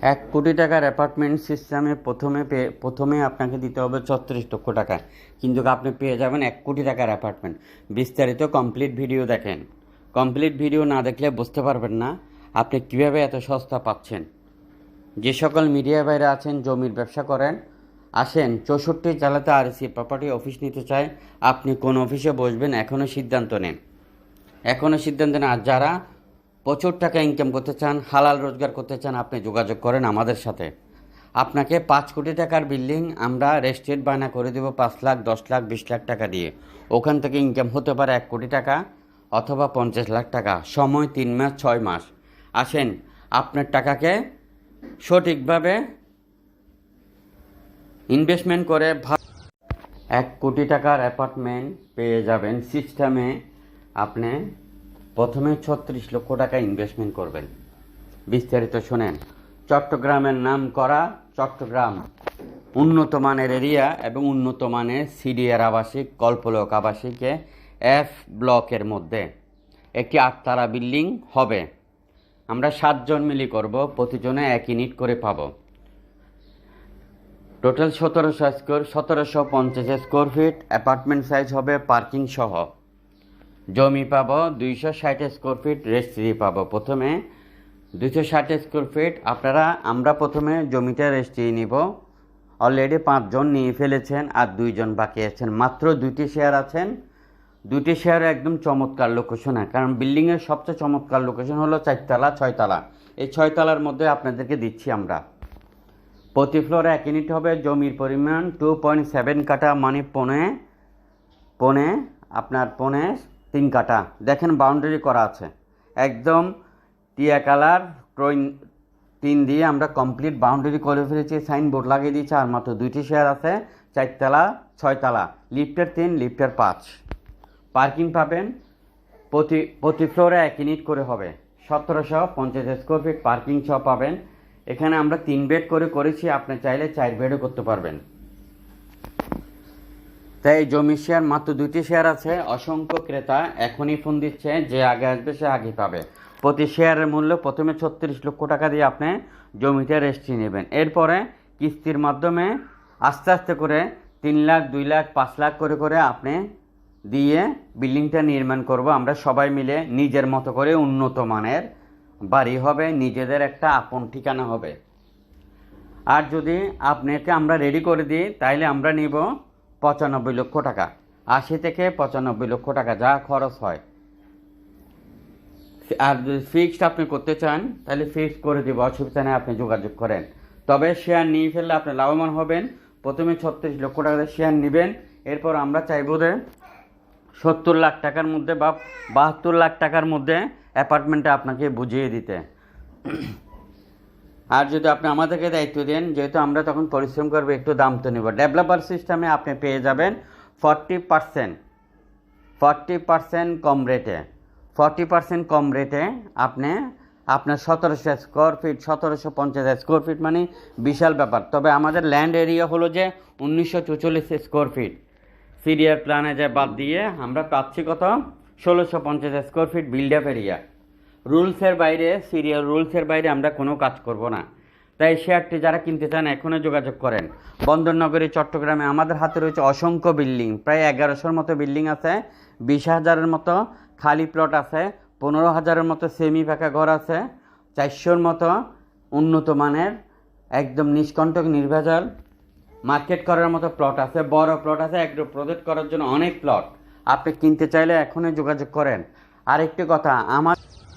এক কোটি টাকার অ্যাপার্টমেন্ট সিস্টেমে প্রথমে পেয়ে প্রথমে আপনাকে দিতে হবে ছত্রিশ লক্ষ টাকা। কিন্তু আপনি পেয়ে যাবেন এক কোটি টাকার অ্যাপার্টমেন্ট। বিস্তারিত কমপ্লিট ভিডিও দেখেন। কমপ্লিট ভিডিও না দেখলে বুঝতে পারবেন না আপনি কীভাবে এত সস্তা পাচ্ছেন। যে সকল মিডিয়া বাইরে আছেন, জমির ব্যবসা করেন, আসেন, চৌষট্টি জেলাতে আরসি প্রপার্টি অফিস নিতে চায়, আপনি কোন অফিসে বসবেন এখনও সিদ্ধান্ত নেন। এখনও সিদ্ধান্ত নেন। আর যারা প্রচুর টাকা ইনকাম করতে চান, হালাল রোজগার করতে চান, আপনি যোগাযোগ করেন আমাদের সাথে। আপনাকে পাঁচ কোটি টাকার বিল্ডিং আমরা রেস্টেট বায়না করে দেবো পাঁচ লাখ, দশ লাখ, বিশ লাখ টাকা দিয়ে। ওখান থেকে ইনকাম হতে পারে এক কোটি টাকা অথবা পঞ্চাশ লাখ টাকা। সময় তিন মাস, ছয় মাস। আসেন, আপনার টাকাকে সঠিকভাবে ইনভেস্টমেন্ট করে এক কোটি টাকার অ্যাপার্টমেন্ট পেয়ে যাবেন। সিস্টেমে আপনি প্রথমে ছত্রিশ লক্ষ টাকা ইনভেস্টমেন্ট করবেন। বিস্তারিত শোনেন। চট্টগ্রামের নাম করা চট্টগ্রাম। উন্নত মানের এরিয়া এবং উন্নত মানের সিডিআর আবাসিক, কল্পলোক আবাসিকে এফ ব্লকের মধ্যে একটি আটতারা বিল্ডিং হবে। আমরা সাতজন মিলি করব, প্রতিজনে এক ইউনিট করে পাবো। টোটাল সতেরোশো স্কোয়ার সতেরোশো পঞ্চাশ স্কোয়ার ফিট অ্যাপার্টমেন্ট সাইজ হবে পার্কিং সহ। জমি পাব দুইশো ষাট স্কোয়ার ফিট রেস্ট্রি পাব। প্রথমে দুইশো ষাট স্কোয়ার ফিট আপনারা, আমরা প্রথমে জমিটা রেস্ট্রি নিব। অলরেডি পাঁচজন নিয়ে ফেলেছেন আর দুইজন বাকি আছেন। মাত্র দুইটি শেয়ার আছেন। দুইটি শেয়ার একদম চমৎকার লোকেশনে কারণ বিল্ডিংয়ের সবচেয়ে চমৎকার লোকেশন হলো চারতলা, ছয়তলা। এই ছয়তলার মধ্যে আপনাদেরকে দিচ্ছি আমরা। প্রতি ফ্লোরে এক ইউনিট হবে, জমির পরিমাণ টু পয়েন্ট সেভেন কাটা মানে পনে পনে, আপনার পনে তিন কাটা। দেখেন বাউন্ডারি করা আছে। একদম টিয়া কালার ট্রইন তিন দিয়ে আমরা কমপ্লিট বাউন্ডারি করে ফেলেছি সাইনবোর্ড লাগিয়ে দিয়েছি, আর মাত্র দুইটি শেয়ার আছে, চারতলা, ছয়তলা লিফটের তিন লিফটের পাঁচ। পার্কিং পাবেন, প্রতি প্রতি ফ্লোরে এক ইউনিট করে হবে। সতেরোশো পঞ্চাশ স্কোয়ার ফিট পার্কিং সহ পাবেন। এখানে আমরা তিন বেড করে করেছি, আপনি চাইলে চার বেডও করতে পারবেন। তাই এই জমির শেয়ার মাত্র দুইটি শেয়ার আছে। অসংখ্য ক্রেতা এখনই ফোন দিচ্ছে যে আগে আসবে, সে আগে পাবে। প্রতি শেয়ারের মূল্য প্রথমে ছত্রিশ লক্ষ টাকা দিয়ে আপনি জমিতে রেজিস্ট্রি নেবেন। এরপরে কিস্তির মাধ্যমে আস্তে আস্তে করে তিন লাখ, দুই লাখ, পাঁচ লাখ করে করে আপনি দিয়ে বিল্ডিংটা নির্মাণ করব। আমরা সবাই মিলে নিজের মতো করে উন্নত মানের বাড়ি হবে, নিজেদের একটা আপন ঠিকানা হবে। আর যদি আপনাকে আমরা রেডি করে দিই, তাইলে আমরা নিব পঁচানব্বই লক্ষ টাকা। আশি থেকে পঁচানব্বই লক্ষ টাকা যা খরচ হয়। আর যদি ফিক্সড আপনি করতে চান, তাহলে ফিক্সড করে দিব, অসুবিধা নেই, আপনি যোগাযোগ করেন। তবে শেয়ার নিয়ে ফেললে আপনি লাভবান হবেন। প্রথমে ছত্রিশ লক্ষ টাকা শেয়ার নেবেন। এরপর আমরা চাইব যে সত্তর লাখ টাকার মধ্যে বা বাহাত্তর লাখ টাকার মধ্যে অ্যাপার্টমেন্টটা আপনাকে বুঝিয়ে দিতে। আর যদি আপনি আমাদেরকে দায়িত্ব দেন, যেহেতু আমরা তখন পরিশ্রম করব, একটু দাম তো নেব। ডেভেলপার সিস্টেমে আপনি পেয়ে যাবেন ফর্টি পারসেন্ট ফর্টি পারসেন্ট কম রেটে ফর্টি পারসেন্ট কম রেটে আপনি আপনার সতেরোশো স্কোয়ার ফিট সতেরোশো পঞ্চাশ স্কোয়ার ফিট মানে বিশাল ব্যাপার। তবে আমাদের ল্যান্ড এরিয়া হলো যে উনিশশো চৌচল্লিশ স্কোয়ার ফিট সিরিয়ার প্ল্যানে যে বাদ দিয়ে আমরা পাচ্ছি কত? ষোলোশো পঞ্চাশ square feet build up area রুলসের বাইরে, সিরিয়াল রুলসের বাইরে আমরা কোনো কাজ করব না। তাই শেয়ারটি যারা কিনতে চান এখনও যোগাযোগ করেন। বন্দরনগরী, চট্টগ্রামে আমাদের হাতে রয়েছে অসংখ্য বিল্ডিং। প্রায় এগারোশোর মতো বিল্ডিং আছে, বিশ হাজারের মতো খালি প্লট আছে, পনেরো হাজারের মতো সেমি ফাঁকা ঘর আছে, চারশোর মতো উন্নত মানের, একদম নিষ্কণ্টক নির্ভেজাল, মার্কেট করার মতো প্লট আছে, বড় প্লট আছে, একটু প্রজেক্ট করার জন্য অনেক প্লট। আপনি কিনতে চাইলে এখনই যোগাযোগ করেন। আরেকটি কথা, আমার